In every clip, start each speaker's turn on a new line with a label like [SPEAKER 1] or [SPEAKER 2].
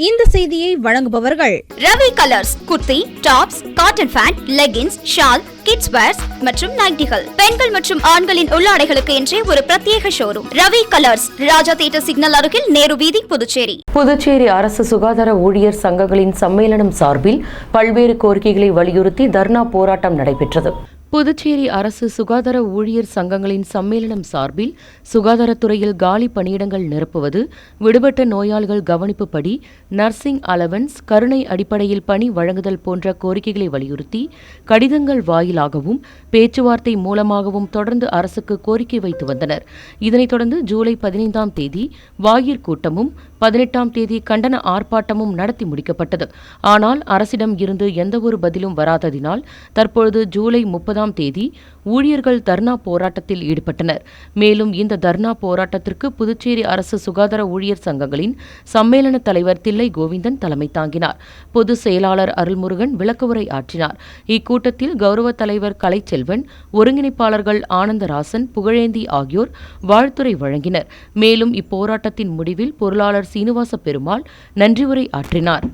[SPEAKER 1] இந்த செய்தியை வழங்குபவர்கள்
[SPEAKER 2] Ravi Colours kurti tops cotton pant leggings shawl kids wears மற்றும் நைட்டிகள். பெண்கள் மற்றும் ஆண்களின் உள்ளாடைகளுக்கு என்றே ஒரு பிரத்யேக showroom Ravi Colours Raja theatre signal அருகில் நேரு வீதி புதுச்சேரி.
[SPEAKER 3] புதுச்சேரி அரசு சுகாதார ஊழியர் சங்கங்களின் சம்மேளனம் சார்பில் பல்வேறு கோரிக்கைகளை வலியுறுத்தி தர்ணா போராட்டம் நடைபெற்றது. புதுச்சேரி அரசு சுகாதார ஊழியர் சங்கங்களின் சம்மேளனம் சார்பில் சுகாதாரத்துறையில் காலி பணியிடங்கள் நிரப்புவது விடுபட்ட நோயாளிகள் கவனிப்புப்படி நர்சிங் அலவன்ஸ் கருணை அடிப்படையில் பணி வழங்குதல் போன்ற கோரிக்கைகளை வலியுறுத்தி கடிதங்கள் வாயிலாகவும் பேச்சுவார்த்தை மூலமாகவும் தொடர்ந்து அரசுக்கு கோரிக்கை வைத்து வந்தனர். இதனைத் தொடர்ந்து ஜூலை பதினைந்தாம் தேதி வாயிற் கூட்டமும் பதினெட்டாம் தேதி கண்டன ஆர்ப்பாட்டமும் நடத்தி முடிக்கப்பட்டது. ஆனால் அரசிடம் இருந்து எந்தவொரு பதிலும் வராததினால் தற்பொழுது ஜூலை முப்பதாம் தேதி ஊழியர்கள் தர்ணா போராட்டத்தில் ஈடுபட்டனர். மேலும் இந்த தர்ணா போராட்டத்திற்கு புதுச்சேரி அரசு சுகாதார ஊழியர் சங்கங்களின் சம்மேளன தலைவர் தில்லை கோவிந்தன் தலைமை தாங்கினார். பொதுச் செயலாளர் அருள்முருகன் விளக்கவுரை ஆற்றினார். இக்கூட்டத்தில் கௌரவ தலைவர் கலைச்செல்வன் ஒருங்கிணைப்பாளர்கள் ஆனந்தராசன் புகழேந்தி ஆகியோர் வாழ்த்துரை வழங்கினர். மேலும் இப்போராட்டத்தின் முடிவில் பொருளாளர் சீனிவாச பெருமாள் நன்றி உரை ஆற்றினார்.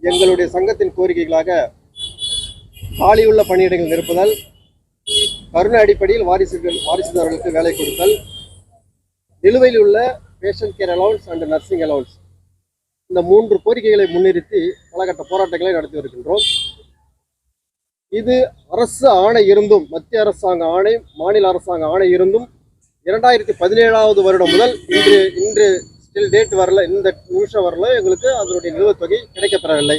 [SPEAKER 4] எங்களுடைய சங்கத்தின் கோரிக்கைகளாக காலியுள்ள பணியிடங்கள் நிரப்புதல் கருணை அடிப்படையில் வாரிசுகள் வாரிசுதாரர்களுக்கு வேலை கொடுத்தல். நிலுவையில் உள்ள patient care allowance and nursing allowance இந்த மூன்று கோரிக்கைகளை முன்னிறுத்தி பலகட்ட போராட்டங்களை நடத்தி வருகின்றோம். இது அரசு ஆணை இருந்தும் மத்திய அரசாங்க ஆணை மாநில அரசாங்க ஆணை இருந்தும் இரண்டாயிரத்தி பதினேழாவது வருடம் முதல் இன்று இன்று ஸ்டில் டேட் வரல இந்த நிமிஷம் வரல எங்களுக்கு அதனுடைய நிலுவைத் தொகை கிடைக்கப்பெறவில்லை.